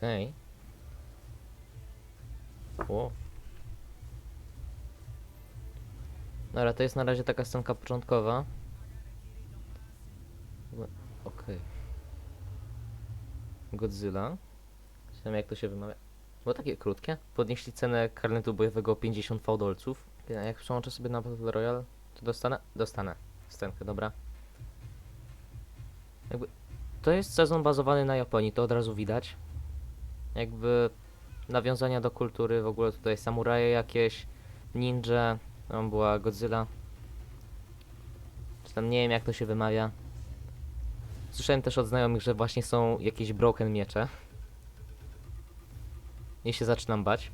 Okej. O. Dobra, to jest na razie taka scenka początkowa. Okej. Godzilla. Nie wiem jak to się wymawia. Było takie krótkie. Podnieśli cenę karnetu bojowego o 50 fałdolców. Ja Jak przełączę sobie na Battle Royale, to dostanę? Dostanę. Scenkę, dobra. Jakby... To jest sezon bazowany na Japonii, to od razu widać. Jakby nawiązania do kultury, w ogóle tutaj samuraje jakieś, ninja, tam była Godzilla. Czy tam nie wiem jak to się wymawia. Słyszałem też od znajomych, że właśnie są jakieś broken miecze. I się zaczynam bać.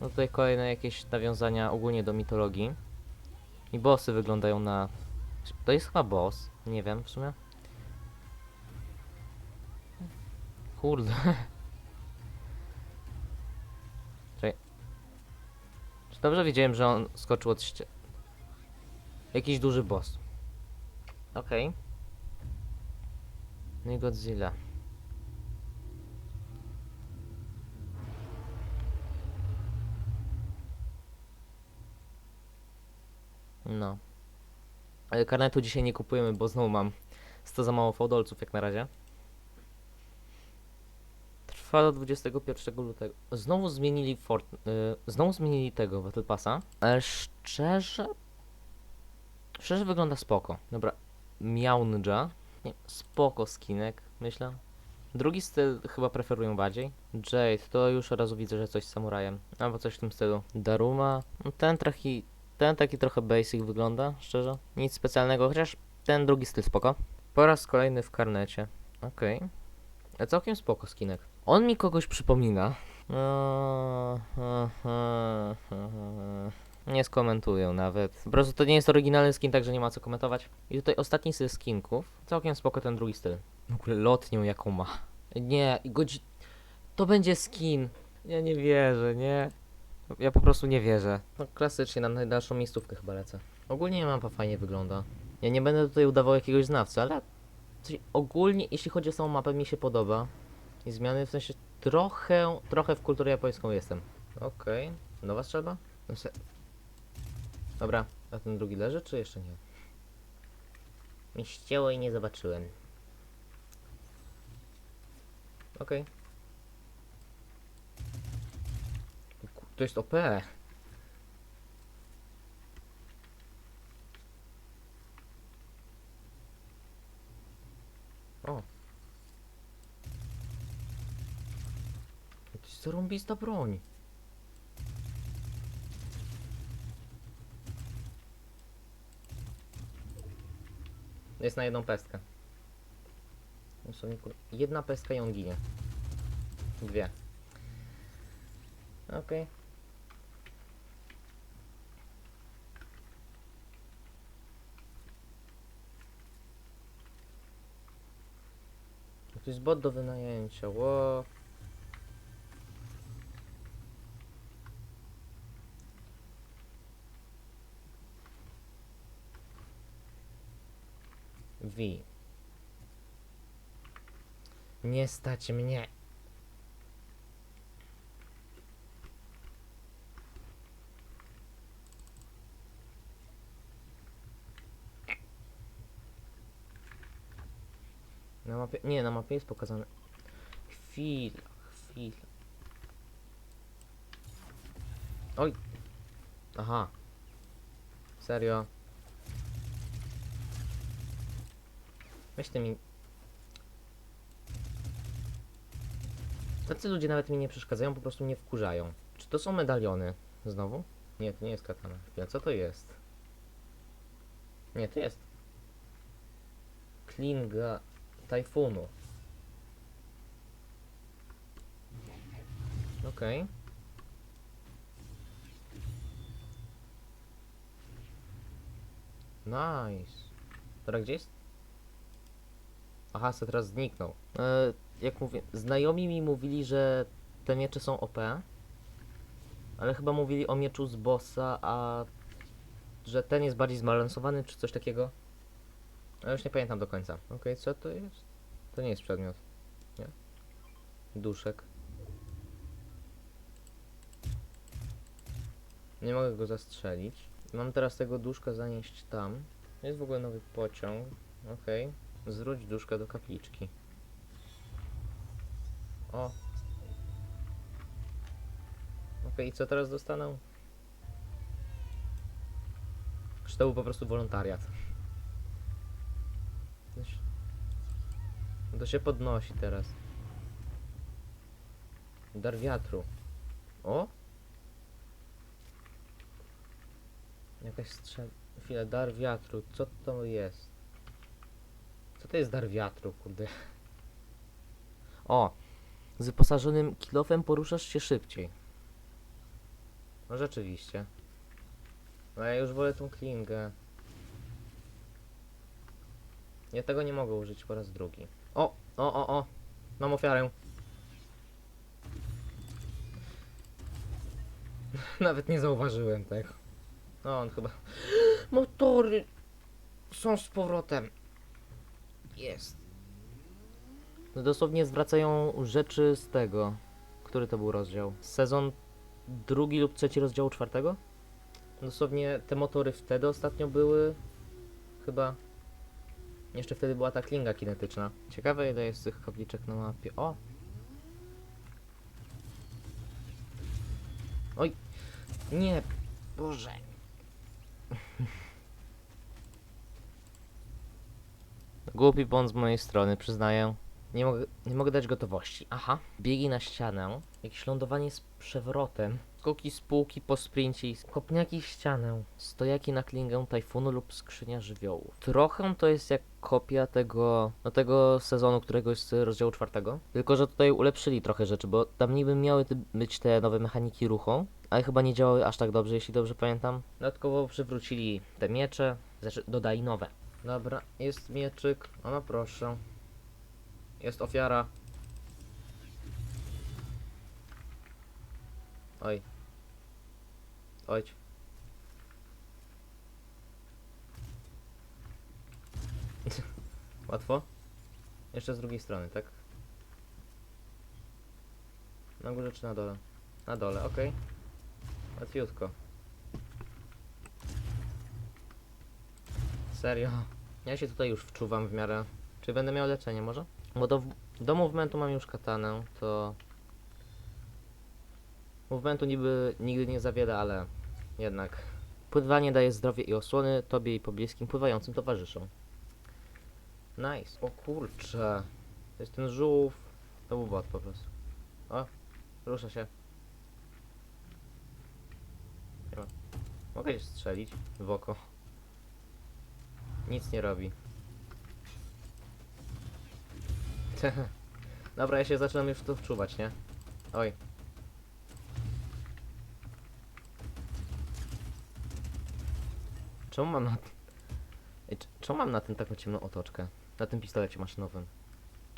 No tutaj kolejne jakieś nawiązania ogólnie do mitologii. I bossy wyglądają na... To jest chyba boss. Nie wiem w sumie. Kurde. Czekaj. Czy dobrze wiedziałem, że on skoczył od ście... Jakiś duży boss. Okej. No i Godzilla. No. Ale karnetu dzisiaj nie kupujemy, bo znowu mam 100 za mało fałdolców jak na razie. Trwa do 21 lutego. Znowu zmienili fort... y, znowu zmienili tego Battle Passa. Ale szczerze... Szczerze wygląda spoko. Dobra. Miał Ninja. Nie, spoko skinek, myślę. Drugi styl chyba preferują bardziej. Jade, to już od razu widzę, że coś z samurajem. Albo coś w tym stylu. Daruma. Ten taki... Ten taki trochę basic wygląda, szczerze. Nic specjalnego, chociaż ten drugi styl spoko. Po raz kolejny w karnecie. Okej. Okay. Całkiem spoko skinek. On mi kogoś przypomina. Nie skomentuję nawet. Po prostu to nie jest oryginalny skin, także nie ma co komentować. I tutaj ostatni styl skinków. Całkiem spoko ten drugi styl. W ogóle lotnią jaką ma. Nie, godzi... To będzie skin. Ja nie wierzę, nie. Ja po prostu nie wierzę. No klasycznie na najdalszą miejscówkę chyba lecę. Ogólnie mapa fajnie wygląda. Ja nie będę tutaj udawał jakiegoś znawcy, ale coś ogólnie jeśli chodzi o samą mapę mi się podoba. I zmiany w sensie trochę, trochę w kulturę japońską jestem. Okej, nowa strzelba? No. Dobra, a ten drugi leży czy jeszcze nie? Mi ścięło i nie zobaczyłem. Okej. Ku- To jest OP. O. To jest zarąbista broń. Jest na jedną pestkę. Jedna pestka on ginie. Dwie. Okej. To jest bot do wynajęcia, ło. Nie stać mnie. Na mapie. Nie, na mapie jest pokazane. Chwila, chwila. Oj. Aha. Serio. Weź mi. Tacy ludzie nawet mi nie przeszkadzają, po prostu mnie wkurzają. Czy to są medaliony? Znowu? Nie, to nie jest katana. Chwila, co to jest? Nie, to jest. Klinga tajfunu. Okej. Nice. Teraz gdzie jest? Aha, se teraz zniknął. E, jak mówię, znajomi mi mówili, że te miecze są OP, ale chyba mówili o mieczu z bossa, a że ten jest bardziej zbalansowany, czy coś takiego. Ale już nie pamiętam do końca. Okej, co to jest? To nie jest przedmiot. Nie? Duszek. Nie mogę go zastrzelić. Mam teraz tego duszka zanieść tam. Jest w ogóle nowy pociąg. Okej. Zwróć duszka do kapliczki. O. Okej, i co teraz dostaną? Czy to był po prostu wolontariat? To się, to się podnosi teraz. Dar wiatru. O! Jakaś strzel... Chwila, dar wiatru. Co to jest? Co to jest dar wiatru, kurde? O! Z wyposażonym kilofem poruszasz się szybciej. No rzeczywiście. No ja już wolę tą klingę. Ja tego nie mogę użyć po raz drugi. O! O, o, o! Mam ofiarę. Nawet nie zauważyłem tego. No on chyba... Motory są z powrotem. Jest. No dosłownie zwracają rzeczy z tego. Który to był rozdział? Sezon drugi lub trzeci rozdziału czwartego? Dosłownie te motory wtedy ostatnio były. Chyba. Jeszcze wtedy była ta klinga kinetyczna. Ciekawe ile jest tych kapliczek na mapie. O! Oj! Nie! Boże! Głupi błąd z mojej strony, przyznaję. Nie mogę, nie mogę dać gotowości. Aha. Biegi na ścianę. Jakieś lądowanie z przewrotem. Skoki z półki po sprincie i kopniaki w ścianę. Stojaki na klingę tajfunu lub skrzynia żywiołów. Trochę to jest jak kopia tego, no tego sezonu, któregoś z rozdziału czwartego. Tylko, że tutaj ulepszyli trochę rzeczy, bo tam niby miały być te nowe mechaniki ruchu, ale chyba nie działały aż tak dobrze, jeśli dobrze pamiętam. Dodatkowo przywrócili te miecze, znaczy dodali nowe. Dobra, jest mieczyk. O no proszę. Jest ofiara. Oj. Ojć. Łatwo? Jeszcze z drugiej strony, tak? Na górze czy na dole? Na dole, okej. Łatwiutko. Serio? Ja się tutaj już wczuwam w miarę. Czy będę miał leczenie może? Bo do, do movementu mam już katanę, to... Movementu niby nigdy nie zawiera, ale jednak. Pływanie daje zdrowie i osłony tobie i pobliskim pływającym towarzyszom. Nice. O kurcze. To jest ten żółw. To był bot po prostu. O, rusza się. Mogę się strzelić w oko. Nic nie robi. Dobra, ja się zaczynam już to wczuwać, nie? Oj. Czemu mam na... Ej, czemu mam na tym taką ciemną otoczkę? Na tym pistolecie maszynowym.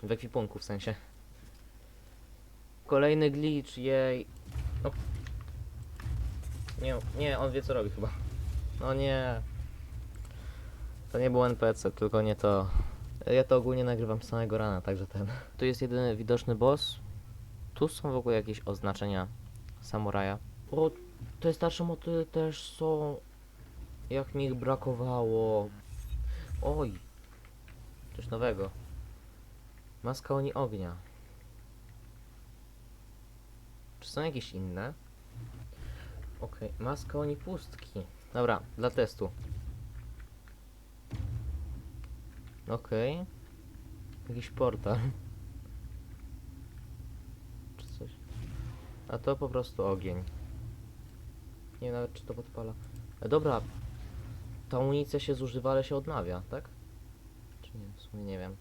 W ekwipunku w sensie. Kolejny glitch, jej. No. Nie, nie, on wie co robi chyba. No nie. To nie był NPC, tylko nie to. Ja to ogólnie nagrywam z samego rana, także ten. Tu jest jedyny widoczny boss. Tu są w ogóle jakieś oznaczenia samuraja. O, te starsze motywy też są. Jak mi ich brakowało. Oj. Coś nowego. Maska oni ognia. Czy są jakieś inne? Okej, maska oni pustki. Dobra, dla testu. Okej. Jakiś portal. Czy coś. A to po prostu ogień. Nie wiem nawet czy to podpala. E, dobra. Ta amunicja się zużywa, ale się odnawia, tak? Czy nie? W sumie nie wiem.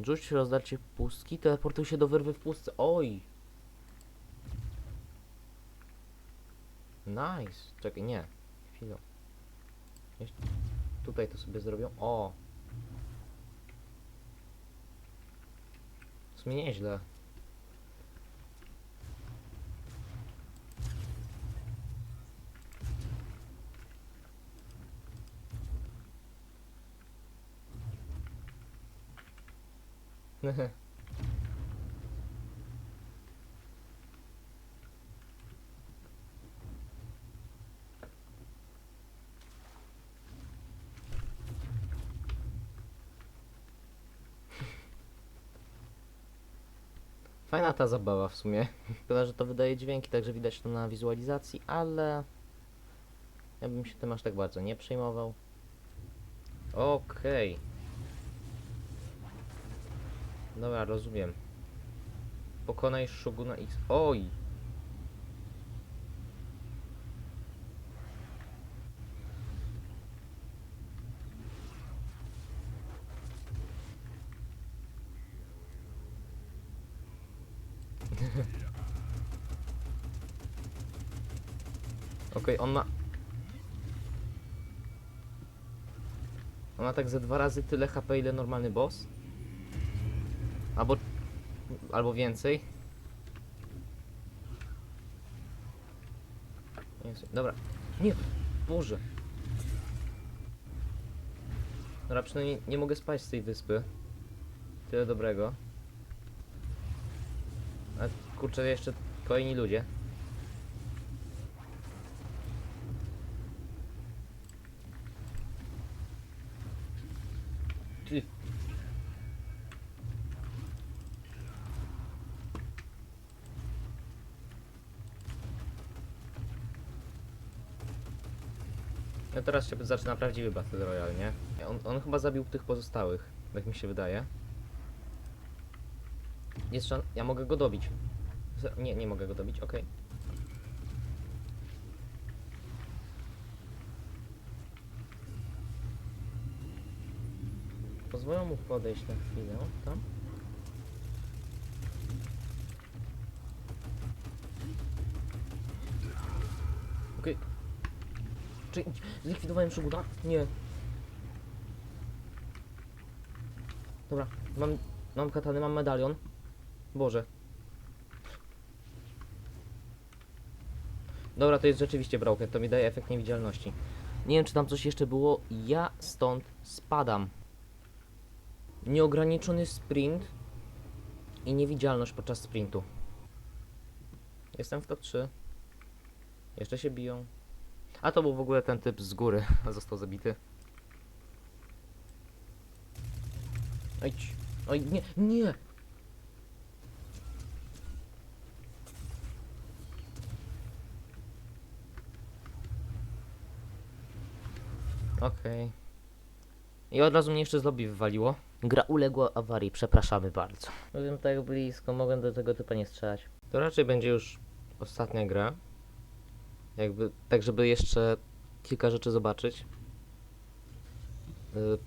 Rzuć rozdarcie pustki, teleportuj się do wyrwy w pustce. Oj! Nice. Czekaj, nie. Chwilę. Jeszcze tutaj to sobie zrobią. O! W sumie nieźle. Fajna ta zabawa w sumie. Chyba, że to wydaje dźwięki, także widać to na wizualizacji, ale ja bym się tym aż tak bardzo nie przejmował. Okej. Dobra, rozumiem. Pokonaj Shoguna X. Oj! Okej, on ma... On ma tak ze dwa razy tyle HP, ile normalny boss? Albo... Albo więcej? Dobra. Nie! Boże! Dobra, przynajmniej nie mogę spać z tej wyspy. Tyle dobrego. A kurczę, jeszcze kolejni ludzie. Ty. No teraz się zaczyna prawdziwy Battle Royale, nie? On, on chyba zabił tych pozostałych, tak mi się wydaje. Jest szan... Ja mogę go dobić. Nie, nie mogę go dobić, okej. Pozwolę mu podejść na chwilę, tam. Okej. Czy zlikwidowałem Shoguna? Nie. Dobra, mam, mam katany, mam medalion. Boże. Dobra, to jest rzeczywiście broken, to mi daje efekt niewidzialności. Nie wiem, czy tam coś jeszcze było. Ja stąd spadam. Nieograniczony sprint i niewidzialność podczas sprintu. Jestem w top 3. Jeszcze się biją. A to był w ogóle ten typ z góry. Został zabity. Oj, oj, nie, nie! Okej. I od razu mnie jeszcze z lobby wywaliło. Gra uległa awarii, przepraszamy bardzo. Byłem tak blisko, mogłem do tego typa nie strzelać. To raczej będzie już ostatnia gra. Jakby, tak żeby jeszcze kilka rzeczy zobaczyć. Y,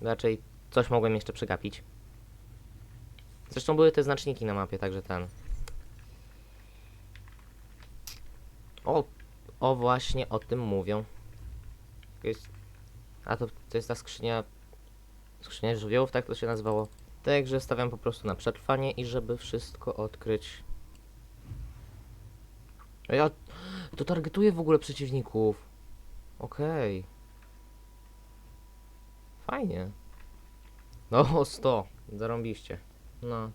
raczej coś mogłem jeszcze przegapić. Zresztą były te znaczniki na mapie, także ten. O, o właśnie o tym mówią. Jest, a to, to jest ta skrzynia. Skrzynia żywiołów, tak to się nazywało. Także stawiam po prostu na przetrwanie i żeby wszystko odkryć. Ja to targetuję w ogóle przeciwników. Okej. Fajnie. No, 100. Zarąbiście. No.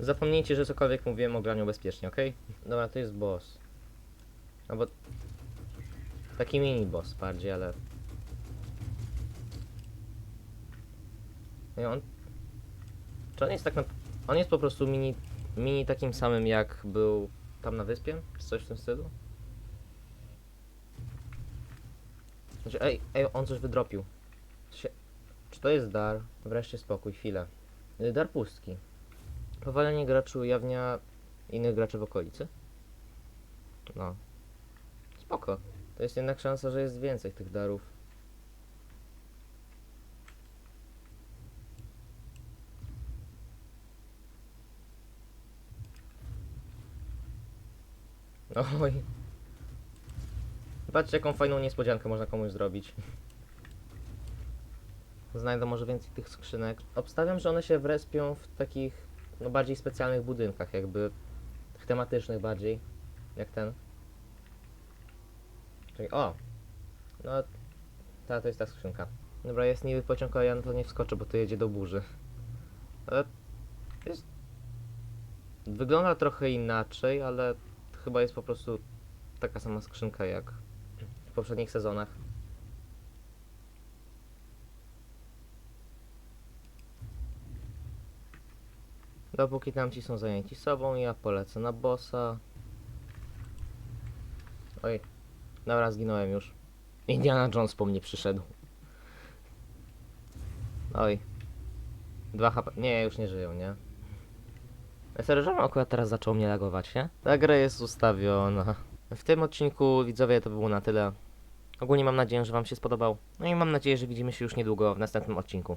Zapomnijcie, że cokolwiek mówiłem o graniu bezpiecznie, okej? Dobra, to jest boss. Albo... Taki mini boss bardziej, ale... I on... Czy on jest tak na... On jest po prostu mini... Mini takim samym jak był tam na wyspie? Czy coś w tym stylu? Znaczy, ej, ej, on coś wydropił. Czy to jest dar? Wreszcie spokój, chwilę. Y, Dar pustki. Powalenie graczy ujawnia innych graczy w okolicy. No. Spoko. To jest jednak szansa, że jest więcej tych darów. Oj. Patrzcie, jaką fajną niespodziankę można komuś zrobić. Znajdę może więcej tych skrzynek. Obstawiam, że one się wrespią w takich no, bardziej specjalnych budynkach, jakby tematycznych bardziej, jak ten. Czyli, o! No, ta to jest ta skrzynka. Dobra, jest niby pociąg, ale ja na to nie wskoczę, bo to jedzie do burzy. Ale jest... Wygląda trochę inaczej, ale chyba jest po prostu taka sama skrzynka jak w poprzednich sezonach. Dopóki tamci są zajęci sobą, ja polecę na bossa. Oj, dobra, zginąłem już. Indiana Jones po mnie przyszedł. Oj. Dwa HP. Nie, już nie żyją, nie? Serio, że akurat teraz zaczął mnie lagować, nie? Ta gra jest ustawiona. W tym odcinku, widzowie, to było na tyle. Ogólnie mam nadzieję, że wam się spodobał. No i mam nadzieję, że widzimy się już niedługo w następnym odcinku.